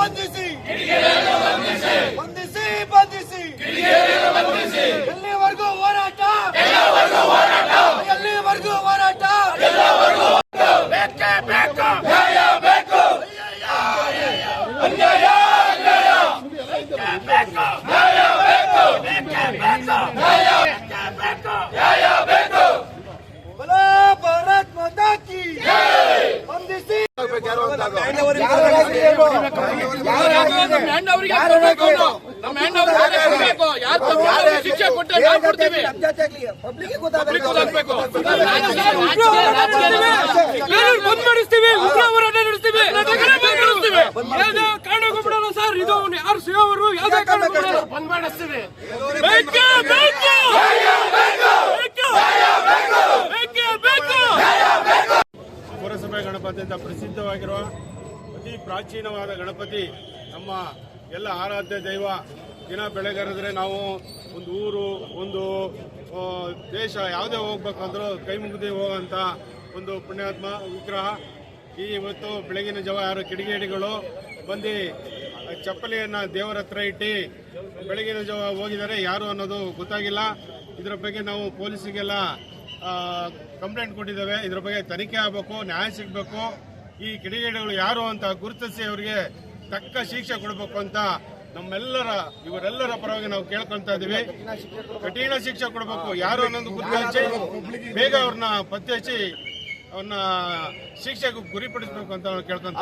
ಬಂಧಿಸಿ. ಬಂಧಿಸಿ ಬಂಧಿಸಿ. ಎಲ್ಲಿವರೆಗೂ ಹೋರಾಟ? ಎಲ್ಲಿವರೆಗೂ ಹೋರಾಟ? ಬೇಕೇ ಬೇಕು. ನ್ಯಾಯ ಬೇಕು. ಶಿಕ್ಷೆ ಕೊಟ್ಟರೆ ಬಂದ್ ಮಾಡಿಸ್ತೀವಿ ಉಗ್ರ ಹೋರಾಟ ನಡೆಸ್ತೀವಿ. ನಡೆಸ್ತೀವಿ ಯಾವುದೇ ಕಾರಣಕ್ಕೂ ಬಿಡಲ್ಲ ಸರ್. ಇದು ಯಾರು ಸಿಗೋವರು ಯಾವುದೇ ಕಾರಣಕ್ಕೂ ಬಿಡಲ್ಲ. ಬಂದ್ ಮಾಡಿಸ್ತೀವಿ. ಬೇಕೇ ಬೇಕು ಬೇಕೇ ಬೇಕು ಪುರಸಭೆ ಗಣಪತಿ ಅಂತ ಪ್ರಸಿದ್ಧವಾಗಿರುವ ಅತಿ ಪ್ರಾಚೀನವಾದ ಗಣಪತಿ ನಮ್ಮ ಎಲ್ಲ ಆರಾಧ್ಯ ದೈವ ದಿನ ಬೆಳಗರೆದ್ರೆ ನಾವು ಒಂದು ಊರು, ಒಂದು ದೇಶ ಯಾವುದೇ ಹೋಗ್ಬೇಕಂದ್ರೂ ಕೈ ಮುಗಿದು ಹೋಗೋಂಥ ಒಂದು ಪುಣ್ಯಾತ್ಮ, ವಿಗ್ರಹ. ಈ ಇವತ್ತು ಬೆಳಗಿನ ಜಾವ ಯಾರು ಕಿಡಿಗೇಡಿಗಳು ಬಂದು ಚಪ್ಪಲಿಯನ್ನು ದೇವರ ಹತ್ರ ಇಟ್ಟು ಬೆಳಗಿನ ಜಾವ ಹೋಗಿದ್ದಾರೆ, ಯಾರು ಅನ್ನೋದು ಗೊತ್ತಾಗಿಲ್ಲ. ಇದರ ಬಗ್ಗೆ ನಾವು ಪೊಲೀಸಿಗೆಲ್ಲ ಕಂಪ್ಲೇಂಟ್ ಕೊಟ್ಟಿದ್ದೇವೆ. ಇದರ ಬಗ್ಗೆ ತನಿಖೆ ಆಗಬೇಕು, ನ್ಯಾಯ ಸಿಗಬೇಕು. ಈ ಕಿಡಿಗೇಡಿಗಳು ಯಾರು ಅಂತ ಗುರುತಿಸಿ ಅವರಿಗೆ ತಕ್ಕ ಶಿಕ್ಷೆ ಕೊಡಬೇಕು ಅಂತ ನಮ್ಮೆಲ್ಲರ, ಇವರೆಲ್ಲರ ಪರವಾಗಿ ನಾವು ಕೇಳ್ಕೊಂತ ಇದೀವಿ. ಕಠಿಣ ಶಿಕ್ಷೆ ಕೊಡಬೇಕು. ಯಾರು ಅನ್ನೋದು ಗುರುತು ಹಚ್ಚಿ, ಬೇಗ ಅವ್ರನ್ನ ಪತ್ತೆ ಹಚ್ಚಿ, ಅವ್ರನ್ನ ಶಿಕ್ಷೆಗೆ ಗುರಿಪಡಿಸಬೇಕು ಅಂತ ನಾವು ಕೇಳ್ಕೊಂತ